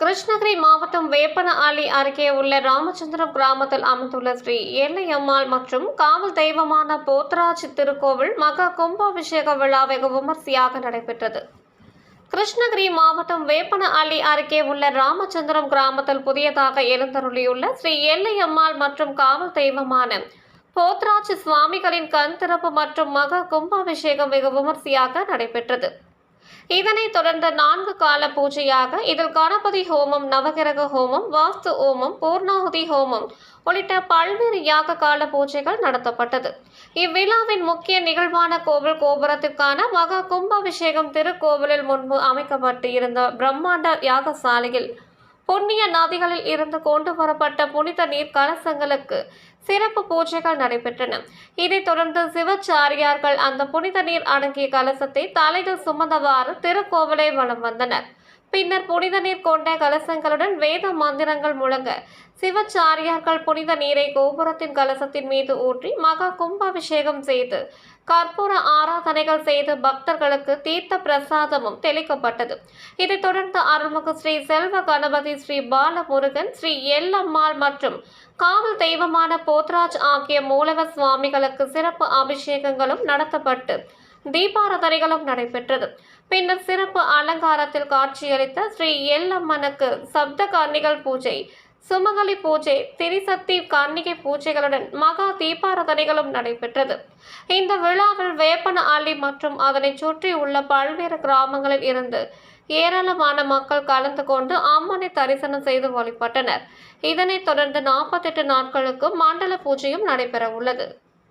கிருஷ்ணகிரி மாவட்டம் வேப்பன அலி அருகே உள்ள ராமச்சந்திரம் கிராமத்தில் அமைந்துள்ள ஸ்ரீ எல்லையம்மாள் மற்றும் காவல் தெய்வமான போத்ராஜ் திருக்கோவில் மகா கும்பாபிஷேக விழா வெகு விமர்சையாக நடைபெற்றது. கிருஷ்ணகிரி மாவட்டம் வேப்பன அலி அருகே உள்ள ராமச்சந்திரம் கிராமத்தில் புதியதாக எழுந்தருளியுள்ள ஸ்ரீ எல்லையம்மாள் மற்றும் காவல் தெய்வமான போத்ராஜ் சுவாமிகளின் கண் திறப்பு மற்றும் மகா கும்பாபிஷேகம் வெகு விமர்சையாக நடைபெற்றது. இதனைத் தொடர்ந்த நான்கு கால பூஜையாக இதில் கணபதி ஹோமம் நவகிரக ஹோமம் வாஸ்து ஹோமம் பூர்ணாகுதி ஹோமம் உள்ளிட்ட பல்வேறு யாக கால பூஜைகள் நடத்தப்பட்டது. இவ்விழாவின் முக்கிய நிகழ்வான கோவில் கோபுரத்திற்கான மகா கும்பாபிஷேகம் திருக்கோவிலில் முன்பு அமைக்கப்பட்டு இருந்த பிரம்மாண்ட யாகசாலையில் புண்ணிய நதிகளில் இருந்து கொண்டு வரப்பட்ட புனித நீர் கலசங்களுக்கு சிறப்பு பூஜைகள் நடைபெற்றன. இதைத் தொடர்ந்து சிவச்சாரியார்கள் அந்த புனித நீர் அடங்கிய கலசத்தை தலையில் சுமந்தவாறு திருக்கோவிலை வலம் வந்தனர். பின்னர் புனித நீர் கொண்ட கலசங்களுடன் வேத மந்திரங்கள் முழங்க சிவச்சாரியார்கள் புனித நீரை கோபுரத்தின் கலசத்தின் மீது ஊற்றி மகா கும்பாபிஷேகம் செய்து கற்பூர ஆராதனைகள் செய்து பக்தர்களுக்கு தீர்த்த பிரசாதமும் தெளிக்கப்பட்டது. இதைத் தொடர்ந்து அருள்மிகு ஸ்ரீ செல்வ கணபதி ஸ்ரீ பாலமுருகன் ஸ்ரீ எல்லம்மாள் மற்றும் காவல் தெய்வமான போத்ராஜ் ஆகிய மூலவர் சுவாமிகளுக்கு சிறப்பு அபிஷேகங்களும் நடத்தப்பட்டு தீபாரதனைகளும் நடைபெற்றது. பின்னர் சிறப்பு அலங்காரத்தில் காட்சியளித்த ஸ்ரீ எல்லம்மனுக்கு சப்த கன்னிகள் பூஜை சுமங்கலி பூஜை திரிசக்தி கார்த்திகை பூஜைகளுடன் மகா தீபாரதனைகளும் நடைபெற்றது. இந்த விழாவில் வேப்பன அள்ளி மற்றும் அதனை சுற்றி உள்ள பல்வேறு கிராமங்களில் இருந்து ஏராளமான மக்கள் கலந்து கொண்டு அம்மனை தரிசனம் செய்து வழிபட்டனர். இதனைத் தொடர்ந்து நாற்பத்தெட்டு நாட்களுக்கு மண்டல பூஜையும் நடைபெற உள்ளது